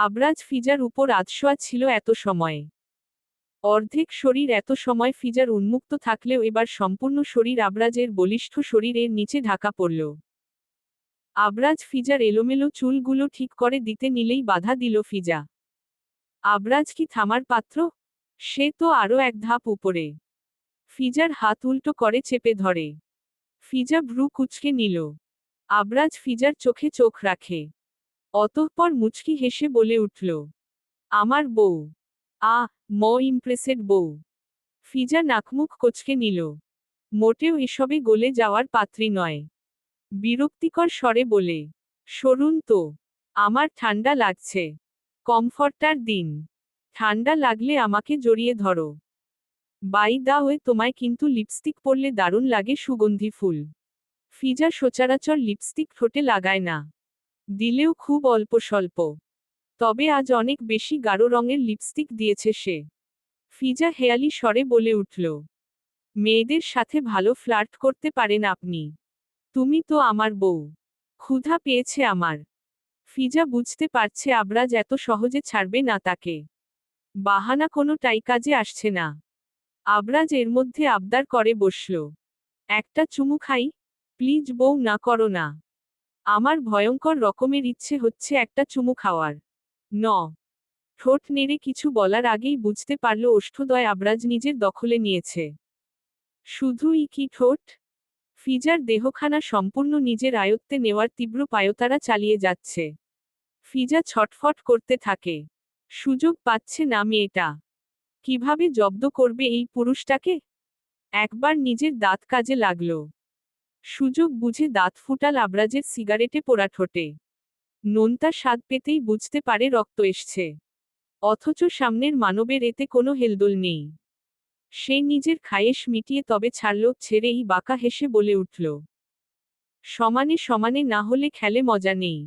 আবরাজ ফিজার উপর আতশোয়া ছিল এত সময়ে। অর্ধেক শরীর এত সময় ফিজার উন্মুক্ত থাকলেও এবার সম্পূর্ণ শরীর আবরাজের বলিষ্ঠ শরীরের নিচে ঢাকা পড়ল। আবরাজ ফিজার এলোমেলো চুলগুলো ঠিক করে দিতে নিলেই বাধা দিল ফিজা। আবরাজ কি থামার পাত্র? সে তো আরও এক ধাপ উপরে। ফিজার হাত উল্টো করে চেপে ধরে। ফিজা ভ্রু কুচকে নিল। আবরাজ ফিজার চোখে চোখ রাখে। অতঃপর মুচকি হেসে বলে উঠল, আমার বউ। আ, ম ইমপ্রেসেড বউ। ফিজা নাকমুখ কোচকে নিল। মোটেও এসবে গলে যাওয়ার পাত্রী নয়। বিরক্তিকর স্বরে বলে, সরুন তো, আমার ঠান্ডা লাগছে। কমফর্টার দিন। ঠান্ডা লাগলে আমাকে জড়িয়ে ধরো। বাই দা হয়ে তোমায় কিন্তু লিপস্টিক পরলে দারুণ লাগে সুগন্ধি ফুল। ফিজা সচরাচর লিপস্টিক ঠোঁটে লাগায় না। দিলেও খুব অল্প স্বল্প। তবে আজ অনেক বেশি গাঢ় রঙের লিপস্টিক দিয়েছে সে। ফিজা হেয়ালি স্বরে বলে উঠল, মেয়েদের সাথে ভালো ফ্লার্ট করতে পারেন আপনি। তুমি তো আমার বউ। ক্ষুধা পেয়েছে আমার। ফিজা বুঝতে পারছে আবরাজ এত সহজে ছাড়বে না তাকে। বাহানা কোনোটাই কাজে আসছে না। আবরাজ এর মধ্যে আবদার করে বসল, একটা চুমু খাই? প্লিজ বউ না করো না। আমার ভয়ঙ্কর রকমের ইচ্ছে হচ্ছে একটা চুমু খাওয়ার। ন। ঠোঁট নেড়ে কিছু বলার আগেই বুঝতে পারল ওষ্ঠদয় আবরাজ নিজের দখলে নিয়েছে। শুধুই কি ঠোঁট? ফিজার দেহখানা সম্পূর্ণ নিজের আয়ত্তে নেওয়ার তীব্র পায়তারা চালিয়ে যাচ্ছে। ফিজা ছটফট করতে থাকে। সুযোগ পাচ্ছে না মেয়েটা। কীভাবে জব্দ করবে এই পুরুষটাকে? একবার নিজের দাঁত কাজে লাগল। সুযোগ বুঝে দাঁত ফুটাল আবরাজের সিগারেটে পোড়া ঠোঁটে। নোনতা স্বাদ পেতেই বুঝতে পারে রক্ত এসছে। অথচ সামনের মানবের এতে কোনো হেলদোল নেই। সে নিজের খায়েশ মিটিয়ে তবে ছাড়ল, ছেড়েই বাঁকা হেসে বলে উঠল, সমানে সমানে না হলে খেলে মজা নেই।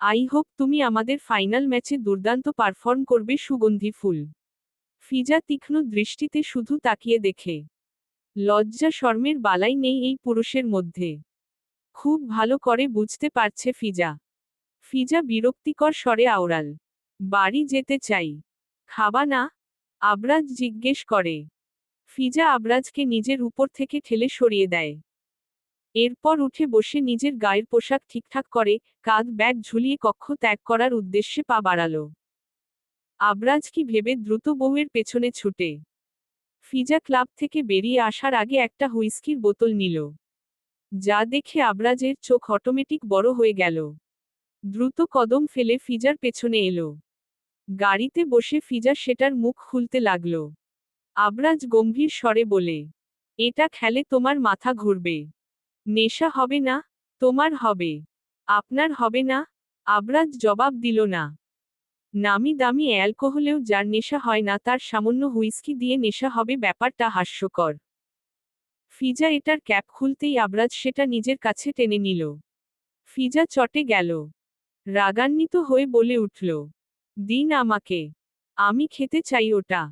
আই হোপ তুমি আমাদের ফাইনাল ম্যাচে দুর্দান্ত পারফর্ম করবে সুগন্ধি ফুল। ফিজা তীক্ষ্ণ দৃষ্টিতে শুধু তাকিয়ে দেখে লজ্জা শর্মের বালাই নেই এই পুরুষের মধ্যে। খুব ভালো করে বুঝতে পারছে ফিজা। ফিজা বিরক্তিকর স্বরে আওড়াল। বাড়ি যেতে চাই। খাবা না? আবরাজ জিজ্ঞেস করে। ফিজা আবরাজকে নিজের উপর থেকে ঠেলে সরিয়ে দেয়। এরপর উঠে বসে নিজের গায়ের পোশাক ঠিকঠাক করে, কাঁধ ব্যাগ ঝুলিয়ে কক্ষ ত্যাগ করার উদ্দেশ্যে পা বাড়ালো। আবরাজ কি ভেবে দ্রুত বউয়ের পেছনে ছুটে। ফিজা ক্লাব থেকে বেরিয়ে আসার আগে একটা হুইস্কির বোতল নিল। যা দেখে আবরাজের চোখ অটোমেটিক বড় হয়ে গেল। দ্রুত কদম ফেলে ফিজার পেছনে এলো। গাড়িতে বসে ফিজা সেটার মুখ খুলতে লাগল। আবরাজ গম্ভীর স্বরে বলে, এটা খেলে তোমার মাথা ঘুরবে। নেশা হবে না, তোমার হবে। আপনার হবে না। আবরাজ জবাব দিল না। নামি দামি অ্যালকোহলেও যার নেশা হয় না, তার সামান্য হুইস্কি দিয়ে নেশা হবে ব্যাপারটা হাস্যকর। ফিজা এটার ক্যাপ খুলতেই আবরাজ সেটা নিজের কাছে টেনে নিল। ফিজা চটে গেল। রাগান্বিত হয়ে বলে উঠল, দিন আমাকে, আমি খেতে চাই ওটা।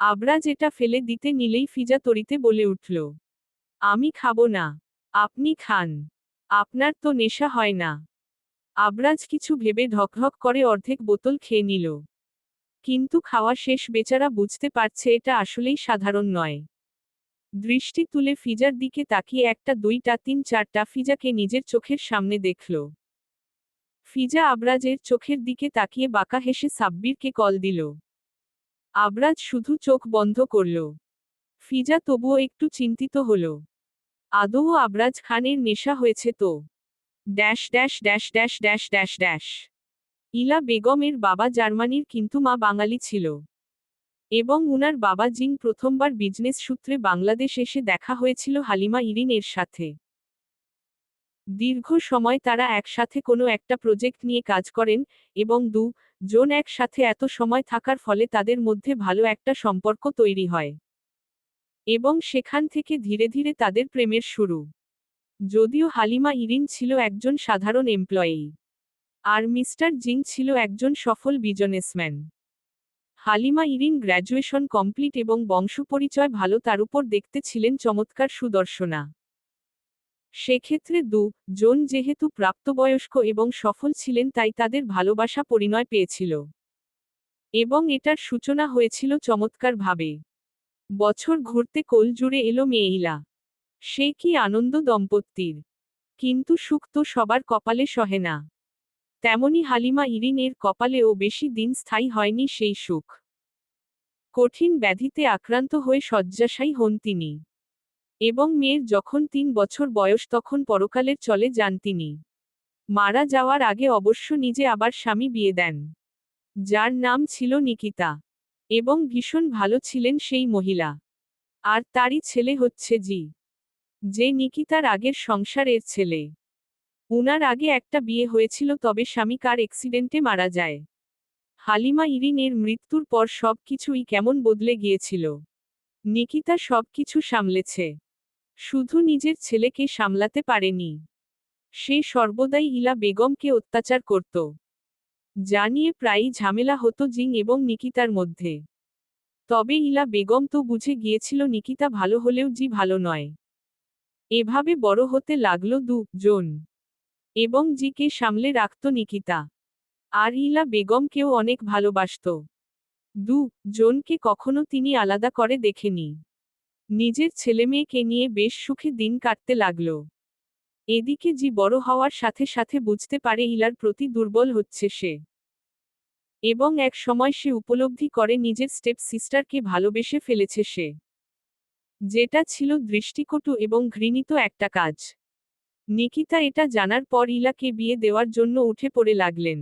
আবরাজ এটা ফেলে দিতে নিলেই ফিজা তরিতে বলে উঠল, আমি খাব না, আপনি খান, আপনার তো নেশা হয় না। আবরাজ কিছু ভেবে ঢকঢক করে অর্ধেক বোতল খেয়ে নিল। কিন্তু খাওয়া শেষ, বেচারা বুঝতে পারছে এটা আসলেই সাধারণ নয়। দৃষ্টি তুলে ফিজার দিকে তাকিয়ে একটা, দুইটা, তিন, চারটা ফিজাকে নিজের চোখের সামনে দেখল। ফিজা আবরাজের চোখের দিকে তাকিয়ে বাঁকা হেসে সাব্বিরকে কল দিল। আবরাজ শুধু চোখ বন্ধ করল। ফিজা তবুও একটু চিন্তিত হল। আদৌ আবরাজ খানের নেশা হয়েছে তো? Dash dash dash dash dash dash dash. Ila বেগমের বাবা জার্মানির কিন্তু মা বাঙালি ছিল। এবং উনার বাবা জিন প্রথমবার বিজনেস সূত্রে বাংলাদেশ এসে দেখা হয়েছিল হালিমা ইরিন এর সাথে। দীর্ঘ সময় তারা একসাথে কোনো একটা প্রজেক্ট নিয়ে কাজ করেন এবং দু জন একসাথে এত সময় থাকার ফলে তাদের মধ্যে ভালো একটা সম্পর্ক তৈরি হয়। এবং সেখান থেকে ধীরে ধীরে তাদের প্রেমের শুরু। যদিও হালিমা ইরিন ছিল একজন সাধারণ এমপ্লয়ি। আর মিস্টার জিং ছিল একজন সফল businessman. Halima Irin graduation complete এবং বংশপরিচয় ভালো তার উপর দেখতে ছিলেন চমৎকার সুদর্শনা। সেক্ষেত্রে দু, জন যেহেতু প্রাপ্তবয়স্ক এবং সফল ছিলেন তাই তাদের ভালোবাসা পরিণয় পেয়েছিল। এবং এটার সূচনা হয়েছিল চমৎকারভাবে। বছর ঘুরতে কোল জুড়ে এলো মেয়েইলা। সে কি আনন্দ দম্পতির? কিন্তু সুখ তো সবার কপালে সহে না। তেমনি হালিমা ইরিনের কপালেও বেশি দিন স্থায়ী হয়নি সেই সুখ। কঠিন ব্যাধিতে আক্রান্ত হয়ে শয্যাশায়ী হন তিনি। এবং মেয়ের যখন তিন বছর বয়স তখন পরকালের চলে যান তিনি। মারা যাওয়ার আগে অবশ্য নিজে আবার স্বামী বিয়ে দেন। যার নাম ছিল নিকিতা। এবং ভীষণ ভালো ছিলেন সেই মহিলা। আর তারই ছেলে হচ্ছে জি। যে নিকিতার আগের সংসারের ছেলে। উনার আগে একটা বিয়ে হয়েছিল তবে স্বামী কার অ্যাক্সিডেন্টে মারা যায়। হালিমা ইরিনের মৃত্যুর পর সব কিছুই কেমন বদলে গিয়েছিল। নিকিতা সব কিছু সামলেছে। শুধু নিজের ছেলেকে সামলাতে পারেনি। সে সর্বদাই ইলা বেগমকে অত্যাচার করত। জানিয়ে প্রায়ই ঝামেলা হতো জিং এবং নিকিতার মধ্যে। তবে ইলা বেগম তো বুঝে গিয়েছিল নিকিতা ভালো হলেও জি ভালো নয়। এভাবে বড় হতে লাগল দুজন। এবং জিকে সামলে রাখত নিকিতা। আর ইলা বেগমকেও অনেক ভালোবাসত। দু জনকে কখনো তিনি আলাদা করে দেখেনি। নিজের ছেলেমেয়েকে নিয়ে বেশ সুখে দিন কাটতে লাগল। এদিকে জি বড় হওয়ার সাথে সাথে বুঝতে পারে ইলার প্রতি দুর্বল হচ্ছে সে। এবং এক সময় সে উপলব্ধি করে নিজের স্টেপ সিস্টারকে ভালোবেসে ফেলেছে সে। যেটা ছিল দৃষ্টিকটু এবং ঘৃণিত একটা কাজ। নিকিতা এটা জানার পর ইলাকে বিয়ে দেওয়ার জন্য উঠে পড়ে লাগলেন।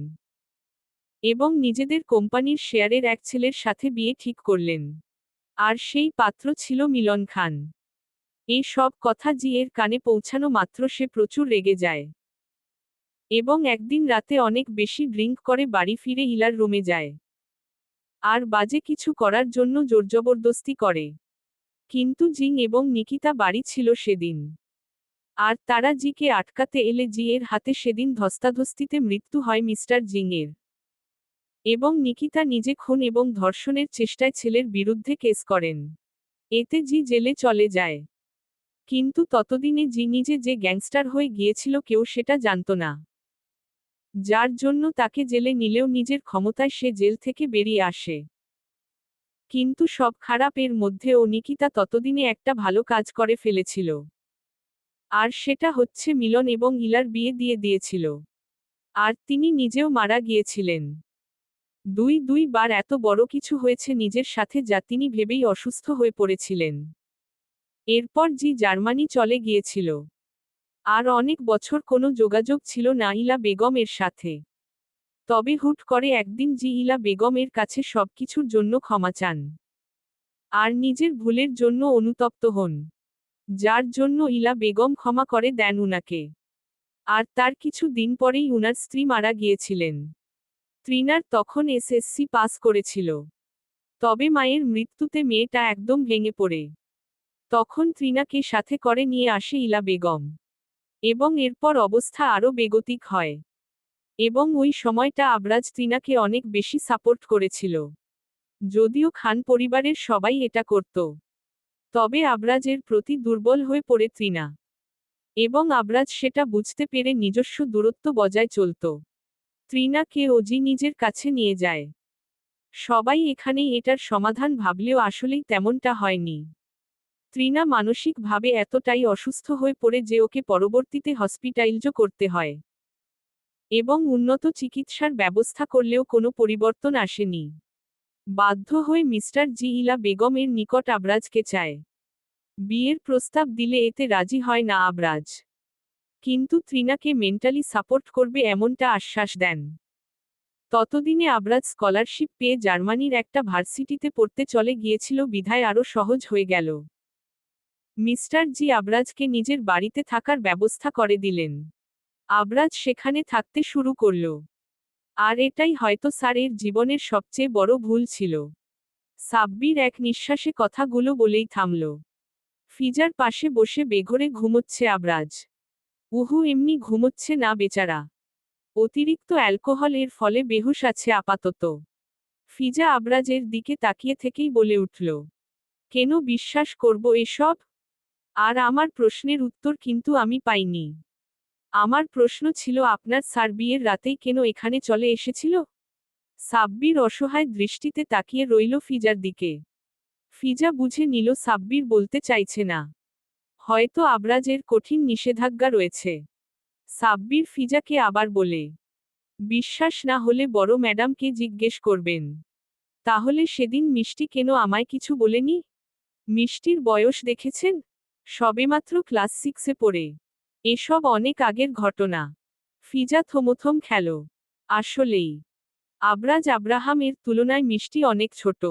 এবং নিজেদের কোম্পানির শেয়ারের এক ছেলের সাথে বিয়ে ঠিক করলেন। আর সেই পাত্র ছিল মিলন খান। এই সব কথা জি এর কানে পৌঁছানো মাত্র সে প্রচুর রেগে যায়। এবং একদিন রাতে অনেক বেশি ড্রিঙ্ক করে বাড়ি ফিরে ইলার রুমে যায়। আর বাজে কিছু করার জন্য জোরজবরদস্তি করে। কিন্তু জিং এবং নিকিতা বাড়ি ছিল সেদিন। আর তারা জিকে আটকাতে এলে জি এর হাতে সেদিন ধস্তাধস্তিতে মৃত্যু হয় মিস্টার জিংয়ের। এবং নিকিতা নিজে খুন এবং ধর্ষণের চেষ্টায় ছেলের বিরুদ্ধে কেস করেন। এতে জি জেলে চলে যায়। কিন্তু ততদিনে জি নিজে যে গ্যাংস্টার হয়ে গিয়েছিল কেউ সেটা জানত না। যার জন্য তাকে জেলে নিলেও নিজের ক্ষমতায় সে জেল থেকে বেরিয়ে আসে। কিন্তু সব খারাপের মধ্যেও নিকিতা ততদিনে একটা ভালো কাজ করে ফেলেছিল। আর সেটা হচ্ছে মিলন এবং ইলার বিয়ে দিয়ে দিয়েছিল। আর তিনি নিজেও মারা গিয়েছিলেন। দুই দুই বার এত বড় কিছু হয়েছে নিজের সাথে যা তিনি ভেবেই অসুস্থ হয়ে পড়েছিলেন। এরপর জি জার্মানি চলে গিয়েছিল। আর অনেক বছর কোনো যোগাযোগ ছিল না ইলা বেগমের সাথে। তবে হুট করে একদিন জি ইলা বেগমের কাছে সবকিছুর জন্য ক্ষমা চান। আর নিজের ভুলের জন্য অনুতপ্ত হন। যার জন্য ইলা বেগম ক্ষমা করে দেন উনাকে। আর তার কিছু দিন পরেই উনার স্ত্রী মারা গিয়েছিলেন। ত্রিনার তখন এসএসসি পাস করেছিল। তবে মায়ের মৃত্যুতে মেয়েটা একদম ভেঙে পড়ে। তখন ত্রিনাকে সাথে করে নিয়ে আসে ইলা বেগম। এবং এরপর অবস্থা আরও বেগতিক হয়। এবং ওই সময়টা আবরাজ ত্রিনাকে অনেক বেশি সাপোর্ট করেছিল। যদিও খান পরিবারের সবাই এটা করত। তবে আবরাজের প্রতি দুর্বল হয়ে পড়ে ত্রিনা। এবং আবরাজ সেটা বুঝতে পেরে নিজস্ব দূরত্ব বজায় চলত। ত্রিনাকে ওজি নিজের কাছে নিয়ে যায়। সবাই এখানেই এটার সমাধান ভাবলেও আসলেই তেমনটা হয়নি। ত্রিনা মানসিকভাবে এতটাই অসুস্থ হয়ে পড়ে যে ওকে পরবর্তীতে হসপিটাইলজ করতে হয়। এবং উন্নত চিকিৎসার ব্যবস্থা করলেও কোনো পরিবর্তন আসেনি। বাধ্য হয়ে মিস্টার জি ইলা বেগমের নিকট আবরাজকে চায়। বিয়ের প্রস্তাব দিলে এতে রাজি হয় না আবরাজ। কিন্তু ত্রিনাকে মেন্টালি সাপোর্ট করবে এমনটা আশ্বাস দেন। ততদিনে আবরাজ স্কলারশিপ পেয়ে জার্মানির একটা ভার্সিটিতে পড়তে চলে গিয়েছিল বিধায় আরও সহজ হয়ে গেল। মিস্টার জি আবরাজকে নিজের বাড়িতে থাকার ব্যবস্থা করে দিলেন। আবরাজ সেখানে থাকতে শুরু করল। আর এটাই হয়তো স্যারের জীবনের সবচেয়ে বড় ভুল ছিল। সাব্বির এক নিঃশ্বাসে কথাগুলো বলেই থামল। ফিজার পাশে বসে বেঘরে ঘুমোচ্ছে আবরাজ। উহু এমনি ঘুমোচ্ছে না বেচারা। অতিরিক্ত অ্যালকোহল এর ফলে বেহুশ আছে আপাতত। ফিজা আবরাজের দিকে তাকিয়ে থেকেই বলে উঠল, কেন বিশ্বাস করব এসব? আর আমার প্রশ্নের উত্তর কিন্তু আমি পাইনি। আমার প্রশ্ন ছিল, আপনার স্যার বিয়ের রাতেই কেন এখানে চলে এসেছিল? সাব্বির অসহায় দৃষ্টিতে তাকিয়ে রইল ফিজার দিকে। ফিজা বুঝে নিল, সাব্বির বলতে চাইছে না। হয়তো আবরাজের কঠিন নিষেধাজ্ঞা রয়েছে। সাব্বির ফিজাকে আবার বলে, বিশ্বাস না হলে বড় ম্যাডামকে জিজ্ঞেস করবেন। তাহলে সেদিন মিষ্টি কেন আমায় কিছু বলেনি? মিষ্টির বয়স দেখেছেন? সবেমাত্র ক্লাস সিক্সে পড়ে। এসব অনেক আগের ঘটনা। ফিজা থমথম খেল। আসলেই, আবরাজ আব্রাহামের তুলনায় মিষ্টি অনেক ছোট।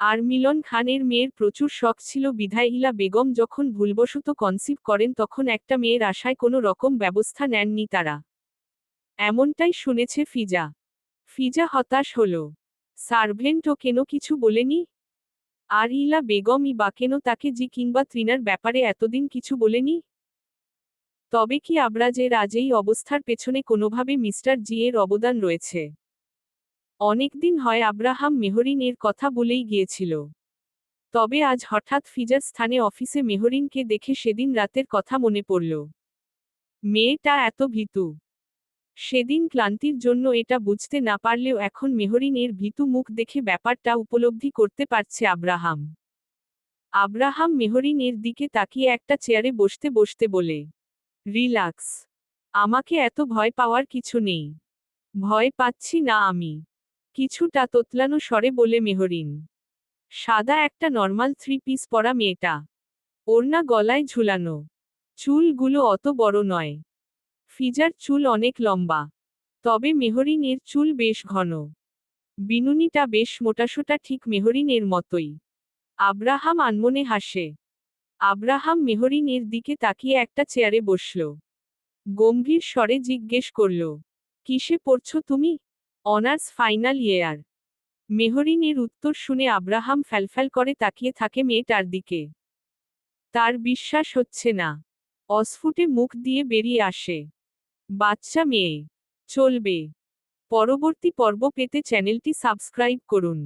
আর মিলন খানের মেয়ের প্রচুর শখ ছিল বিধায় ইলা বেগম যখন ভুলবশত কনসিভ করেন তখন একটা মেয়ের আশায় কোনো রকম ব্যবস্থা নেননি তারা। এমনটাই শুনেছে ফিজা। ফিজা হতাশ হল। সার্ভেন্টও কেন কিছু বলেনি? আর ইলা বেগমই বা কেন তাকে জি কিংবা ত্রিনার ব্যাপারে এতদিন কিছু বলেনি? তবে কি আবরাজের আজ এই অবস্থার পেছনে কোনোভাবে মিস্টার জি এর অবদান রয়েছে? অনেকদিন হয় আব্রাহাম মেহরিন এর কথা বলেই গিয়েছিল। তবে আজ হঠাৎ ফিজার স্থানে অফিসে মেহরিনকে দেখে সেদিন রাতের কথা মনে পড়ল। মেয়েটা এত ভীতু। সেদিন ক্লান্তির জন্য এটা বুঝতে না পারলেও এখন মেহরিন এর ভীতু মুখ দেখে ব্যাপারটা উপলব্ধি করতে পারছে আব্রাহাম। আব্রাহাম মেহরিন এর দিকে তাকিয়ে একটা চেয়ারে বসতে বসতে বলে রিল্যাক্স। আমাকে এত ভয় পাওয়ার কিছু নেই। ভয় পাচ্ছি না আমি। কিছুটা তোতলানো স্বরে বলে মেহরিন, সাদা একটা নর্মাল থ্রি পিস পরা মেয়েটা, ওড়না গলায় ঝুলানো, চুলগুলো অত বড় নয়। ফিজার চুল অনেক লম্বা, তবে মেহরিন এর চুল বেশ ঘন। বিনুনিটা বেশ মোটাসোটা ঠিক মেহরিন এর মতোই। আব্রাহাম আনমনে হাসে আব্রাহাম মেহরিন এর দিকে তাকিয়ে একটা চেয়ারে বসল। গম্ভীর স্বরে জিজ্ঞেস করল, কিসে পড়ছ তুমি? Honours final year. মেহরিনের উত্তর শুনে আব্রাহাম ফ্যালফ্যাল করে তাকিয়ে থাকে মেয়েটার দিকে। তার বিশ্বাস হচ্ছে না। অস্ফুটে মুখ দিয়ে বেরিয়ে আসে। বাচ্চা মেয়ে। চলবে। পরবর্তী পর্ব পেতে চ্যানেলটি সাবস্ক্রাইব করুন।